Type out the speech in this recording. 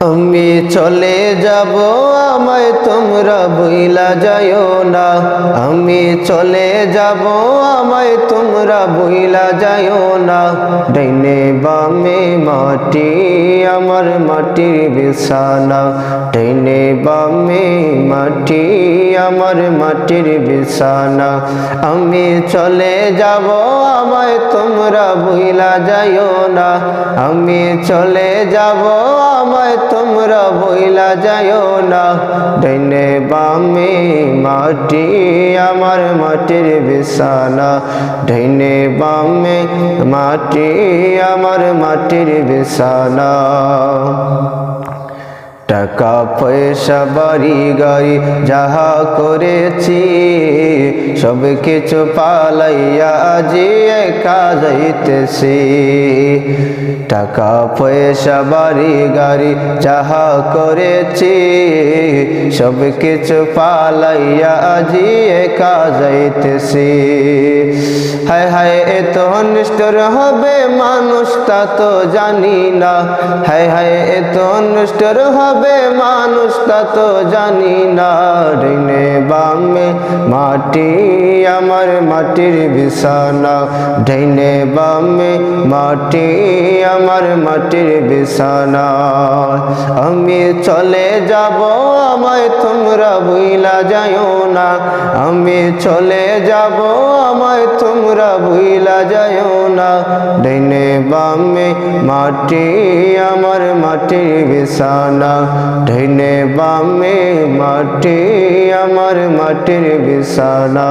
আমি চলে যাব, আমায় তোমরা বইলা যাইও না। আমি চলে যাব, আমায় তোমরা বইলা যাইও না। ডাইনে বামে মাটি, আমার মাটির বিছানা। ডাইনে বামে মাটি আমার মাটির বিছানা। আমি চলে যাব, আমায় তোমরা বইলা যাইও না। আমি চলে যাব, আমায় তোমরা বইলা যাইও না। ডাইনে বামে মাটি আমার মাটির বিছানা। ডাইনে বামে মাটি আমার মাটির বিছানা। টাকা পয়সা বাড়ি গাড়ি যাহা করেছি, সব কিছু পালাইয়া আজি একা যাইতেছি। টাকা, পয়সা, বাড়ি, গাড়ি, যাহা করেছি, সব কিছু পালাইয়া আজি একা যাইতেছি। হায় হায় এত নিষ্ঠুর হবে, মানুষ তা তো জানি না। হায় হায় এত নিষ্ঠুর হবে, মানুষ তা তো জানি না। ঋণে বামে মাটি, আমার মাটির বিছানা। ঢেনে বামে মাটি, আমার মাটির বিছানা। আমি চলে যাব, আমায় তোমরা ভুইলা যাইও না। আমি চলে যাব, আমায় তোমরা ভুইলা যায় না। ডাইনে বামে মাটি, আমার মাটির বিছানা। ডাইনে বামে মাটি, আমার মাটির বিছানা।